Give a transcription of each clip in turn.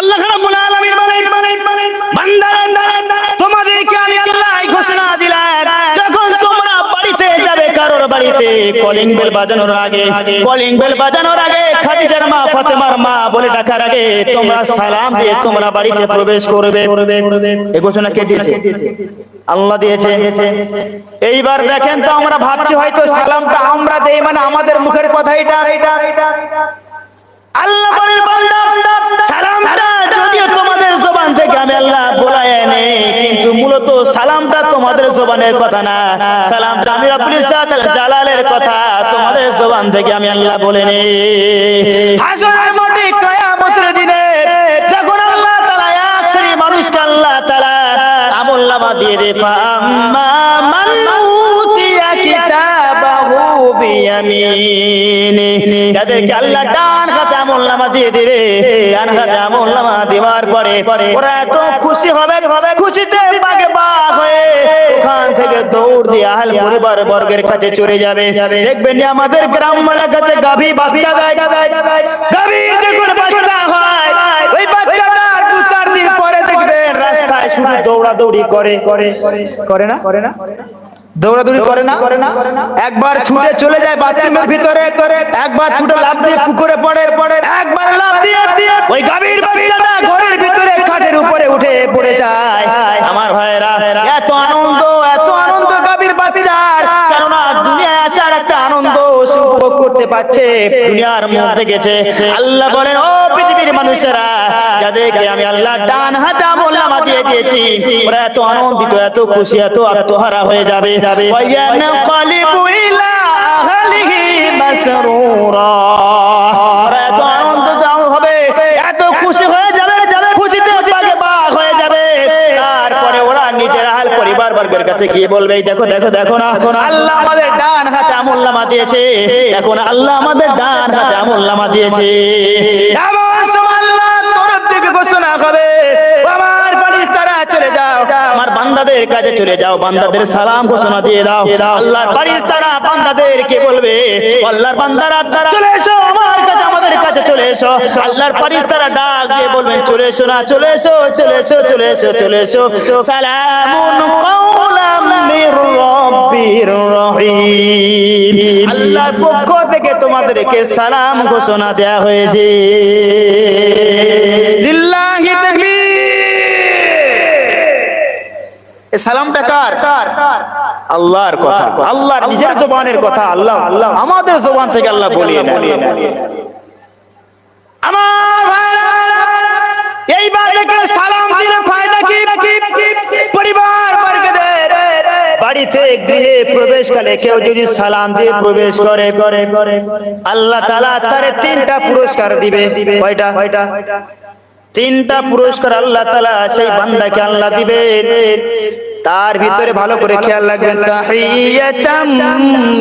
আল্লাহ তোমাদেরকে আমি আল্লাহ ঘোষণা দিলাম, যখন তোমরা বাড়িতে যাবে কারোর বাড়িতে কলিং বেল বাজানোর আগে কলিং বেল বাজানোর আগে খাদিজার মা, ফাতেমার মা বলে ডাকার আগে তোমরা সালাম দিয়ে তোমরা বাড়িতে প্রবেশ করবে। ঘোষণা কে দিয়েছে? আল্লাহ দিয়েছে। এইবার দেখেন তো আমরা ভাবছি হয়তো সালামটা আমরা দেই মানে আমাদের মুখের কথা এটা। আল্লাহ বলেন, বান্দা সালামটা যদিও তোমাদের জবান থেকে আমি আল্লাহ বলাই এনে কিন্তু মূলত সালামটা তোমাদের জবানের কথা না। সালামটা আমি রব্বুল ইজ্জাত জালালের কথা, তোমাদের জবান থেকে আমি আল্লাহ বলে নে হাসরের মাঠে কিয়ামতের দিনে যখন আল্লাহ তাআলা এক শ্রেণির মানুষকে আল্লাহ তাআলা আমল নামা দিয়ে দে ফাম্মা মান উতিয়া কিতাবাহু বিয়ামিনি। যাদেরকে আল্লাহ ডান আমল নামা দিয়ে দিবে। ডান হাতে আমল নামা দেওয়ার পরে ওরা এত খুশি হবে খুশিতে বাগে বাগ হয়ে ওখান থেকে দৌড় দিয়ে আহল পরিবার বর্গের কাছে চলে যাবে। দেখবেন যে আমাদের গ্রাম এলাকাতে গাভী বাচ্চা দেয়। গাভী যখন বাচ্চা হয় ওই বাচ্চাটা দু চার দিন পরে দেখবেন রাস্তায় শুধু দৌড়াদৌড়ি করে করে করে না? করে না? দৌড়াদৌড়ি করে না? একবার ছুটে চলে যায় বাথরুমের ভিতরে একবার ছুটে লাভ দিয়ে পুকুরে পড়ে পড়ে। একবার লাভ দিয়ে ওই গাভীর বাচ্চাটা ঘরের ভিতরে খাটের উপরে উঠে পড়ে যায়। আমার ভাইরা এত আনন্দ এত আনন্দ গাভীর বাচ্চার। কেননা দুনিয়ায় আসার একটা আনন্দ উপভোগ করতে পারছে দুনিয়ার মধ্যে গেছে। আল্লাহ বলেন ও পৃথিবীর মানুষেরা যাদেরকে আমি আল্লাহ ডান হাতে আমল্লা মাতিয়ে দিয়ে দিয়েছি ওরা এত আনন্দিত এত খুশি এত আত্মহারা হয়ে যাবে। ওয়ায়ানকালিবু ইলা আহলিহি মাসরুরা কাছে গিয়ে বলবে দেখো দেখো দেখো না। আল্লাহ আমাদের ডান হাতে আমল নামা দিয়েছে। এখন আল্লাহ আমাদের ডান হাতে আমল নামা দিয়েছে। আল্লাহ আমার ফেরেশতারা চলে এসো। চলে এসো। চলে এসো চলে এসো চলে এসো, চলে আল্লাহর পক্ষ থেকে তোমাদেরকে সালাম ঘোষণা দেয়া হয়েছে। আল্লাহর কথা। আল্লাহর নিজের জবানের কথা আল্লাহ আমাদের জবান থেকে আল্লাহ বলিয়ে গৃহে প্রবেশকালে কেউ যদি সালাম দিয়ে প্রবেশ করে, আল্লাহ তাআলা তারে তিনটা পুরস্কার দিবে। তিনটা পুরস্কার আল্লাহ তাআলা সেই বান্দাকে আল্লাহ দিবেন। তার ভিতরে ভালো করে খেয়াল রাখবেন, তাহিয়াতাম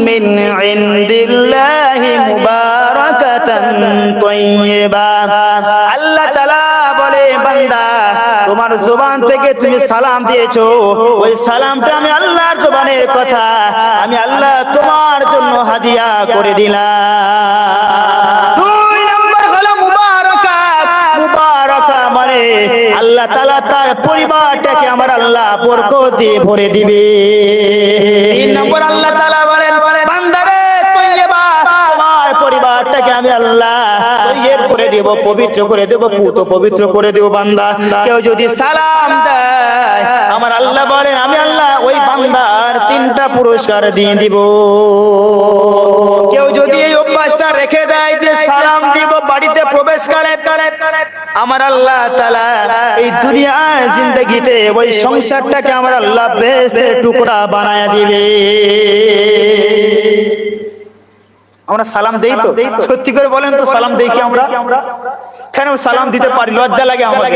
মিন ইনদিল্লাহি মুবারাকাতান তাইয়্যিবা জবান থেকে তুমি সালাম দিয়েছ। ওই সালামটা আমি আল্লাহর জবানের কথা, আমি আল্লাহ তোমার জন্য হাদিয়া করে দিলাম। মানে আল্লাহ তাআলা তার পরিবারটাকে আমার আল্লাহ বরকত দিয়ে ভরে দিবে। তিন নম্বর আল্লাহ তাআলা করে দেব, পবিত্র করে দেব, পুত পবিত্র করে দেব বান্দা। কেউ যদি সালাম দেয়, আমার আল্লাহ বলেন, আমি আল্লাহ ওই বান্দার তিনটা পুরস্কার দিয়ে দিব। কেউ যদি এই অভ্যাসটা রেখে দেয় যে সালাম দিব, বাড়িতে প্রবেশ করে, আমার আল্লাহ তাআলা এই দুনিয়ার জিন্দগিতে ওই সংসারটাকে আমার আল্লাহ বেহেশতের টুকরা বানায়া দিবে। আমরা সালাম দেই তো। সত্যি করে বলেন তো সালাম দেই কি আমরা? কেন সালাম দিতে পারি? লজ্জা লাগে আমাদের।